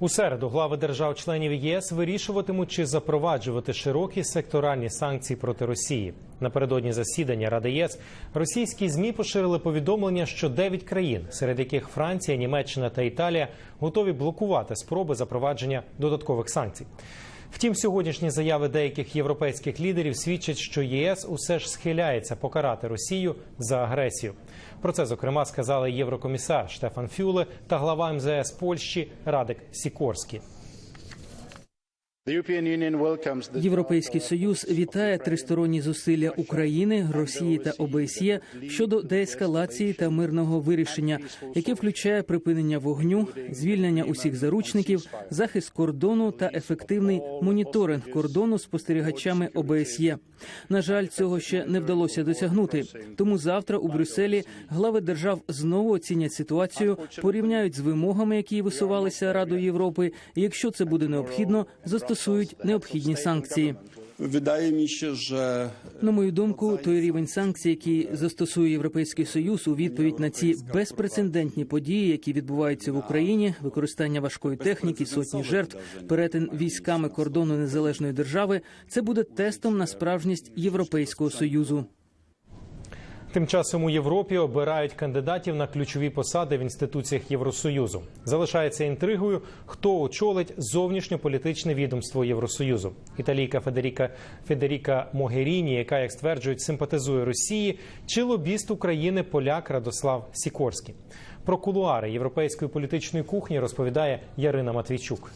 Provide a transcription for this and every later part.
У середу глави держав-членів ЄС вирішуватимуть, чи запроваджувати широкі секторальні санкції проти Росії. Напередодні засідання Ради ЄС російські змі поширили повідомлення, що 9 країн, серед яких Франція, Німеччина та Італія, готові блокувати спроби запровадження додаткових санкцій. Втім, сьогоднішні заяви деяких європейських лідерів свідчать, що ЄС усе ж схиляється покарати Росію за агресію. Про це зокрема сказали єврокомісар Штефан Фюле та глава МЗС Польщі Радик Сікорський. Європейський союз вітає тристоронні зусилля України, Росії та ОБСЄ щодо деескалації та мирного вирішення, яке включає припинення вогню, звільнення усіх заручників, захист кордону та ефективний моніторинг кордону спостерігачами ОБСЄ. На жаль, цього ще не вдалося досягнути. Тому завтра у Брюсселі глави держав знову оцінять ситуацію, порівняють з вимогами, які висувалися Радою Європи. і Якщо це буде необхідно, застосують необхідні санкції. Видає мені ще ж На мою думку, той рівень санкцій, який застосує Європейський Союз у відповідь на ці безпрецедентні події, які відбуваються в Україні, використання важкої техніки, сотні жертв, перетин військами кордону незалежної держави, це буде тестом на справжність Європейського союзу. Тим часом у Європі обирають кандидатів на ключові посади в інституціях Євросоюзу. Залишається інтригою, хто очолить зовнішньополітичне відомство Євросоюзу. Італійка Федеріка Федеріка Могеріні, яка, як стверджують, симпатизує Росії, чи лобіст України поляк Радослав Сікорський. Про кулуари європейської політичної кухні розповідає Ярина Матвійчук.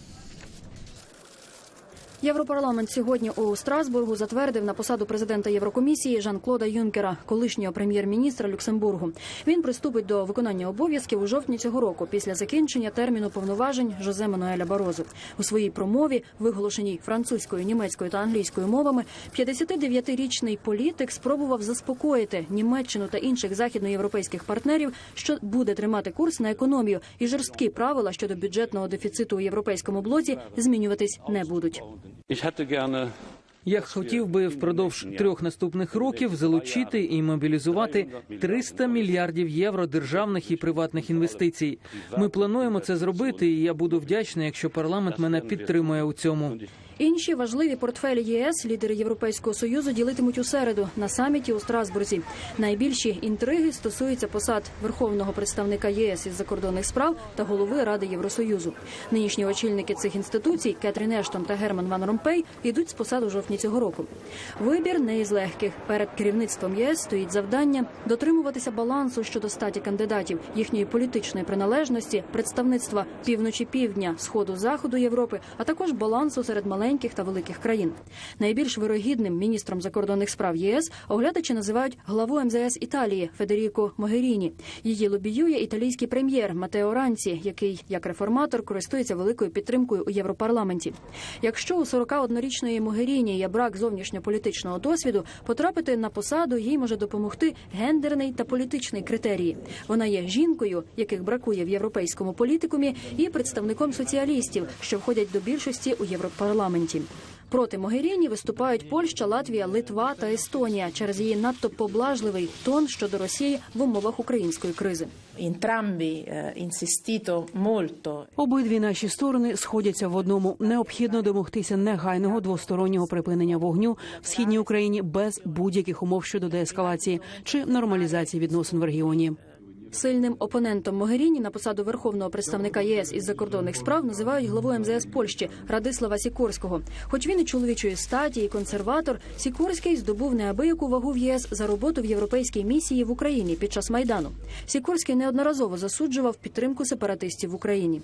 Європарламент сьогодні у Страсбургу затвердив на посаду президента Єврокомісії Жан-Клода Юнкера, колишнього прем'єр-міністра Люксембургу. Він приступить до виконання обов'язків у жовтні цього року, після закінчення терміну повноважень Жозе Мануеля Барозу. У своїй промові, виголошеній французькою, німецькою та англійською мовами, 59-річний політик спробував заспокоїти Німеччину та інших західноєвропейських партнерів, що буде тримати курс на економію, і жорсткі правила щодо бюджетного дефіциту у європейському блоці змінюватись не будуть. Я хотів би впродовж трьох наступних років залучити і мобілізувати 300 мільярдів євро державних і приватних інвестицій. Ми плануємо це зробити, і я буду вдячний, якщо парламент мене підтримує у цьому. Інші важливі портфелі ЄС лідери Європейського союзу ділитимуть у середу на саміті у Страсбурзі. Найбільші інтриги стосуються посад верховного представника єС із закордонних справ та голови Ради Євросоюзу. Нинішні очільники цих інституцій Кетрін Ештон та Герман Ван Ромпей йдуть з посад у жовтні цього року. Вибір не із легких. Перед керівництвом ЄС стоїть завдання дотримуватися балансу щодо статі кандидатів, їхньої політичної приналежності, представництва півночі півдня, сходу заходу Європи, а також балансу серед маленьких та великих країн. Найбільш вирогідним міністром закордонних справ ЄС оглядачі називають главу МЗС Італії Федеріко Могеріні. Її лобіює італійський прем'єр Матео Ранці, який як реформатор користується великою підтримкою у Європарламенті. Якщо у 41-річної Могеріні є брак зовнішньополітичного досвіду, потрапити на посаду їй може допомогти гендерний та політичний критерії. Вона є жінкою, яких бракує в європейському політикумі, і представником соціалістів, що входять до більшості у Європарламенті. Проти Могеріні виступають Польща, Латвія, Литва та Естонія через її надто поблажливий тон щодо Росії в умовах української кризи. Eh, Обидві наші сторони сходяться в одному: необхідно домогтися негайного двостороннього припинення вогню в східній Україні без будь-яких умов щодо деескалації чи нормалізації відносин в регіоні. Сильним опонентом Могеріні на посаду верховного представника ЄС із закордонних справ називають главу МЗС Польщі Радислава Сікорського. Хоч він і чоловічої статі, і консерватор, Сікорський здобув неабияку вагу в єС за роботу в європейській місії в Україні під час майдану. Сікорський неодноразово засуджував підтримку сепаратистів в Україні.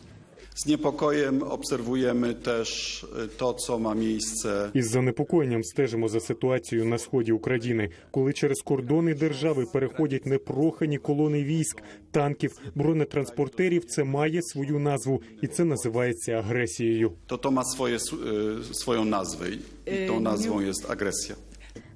Z niepokojem obserwujemy też y, to, co ma miejsce Із занепокоєнням стежимо за ситуацією на сході України, коли через кордони держави переходять непрохані колони військ, танків, бронетранспортерів. Це має свою назву, і це називається агресією. to to ma swoje, s- y, swoją nazwę i tą nazwą jest agresja.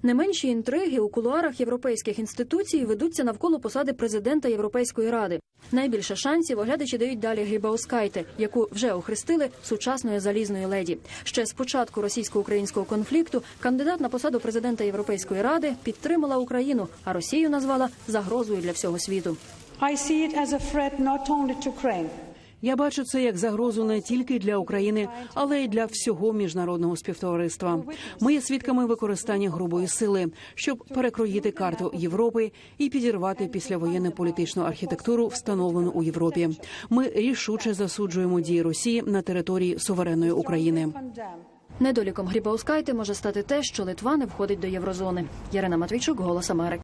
Не менші інтриги у кулуарах європейських інституцій ведуться навколо посади президента Європейської ради. Найбільше шансів оглядачі дають далі Грібаускайте, яку вже охрестили сучасною залізною леді. Ще з початку російсько-українського конфлікту кандидат на посаду президента Європейської ради підтримала Україну, а Росію назвала загрозою для всього світу. I see it as a threat not only to Ukraine, Я бачу це як загрозу не тільки для України, але й для всього міжнародного співтовариства. Ми є свідками використання грубої сили, щоб перекроїти карту Європи і підірвати післявоєнну політичну архітектуру, встановлену у Європі. Ми рішуче засуджуємо дії Росії на території суверенної України. Недоліком Грібаускайте може стати те, що Литва не входить до єврозони. Ярина Матвійчук, Голос Америки.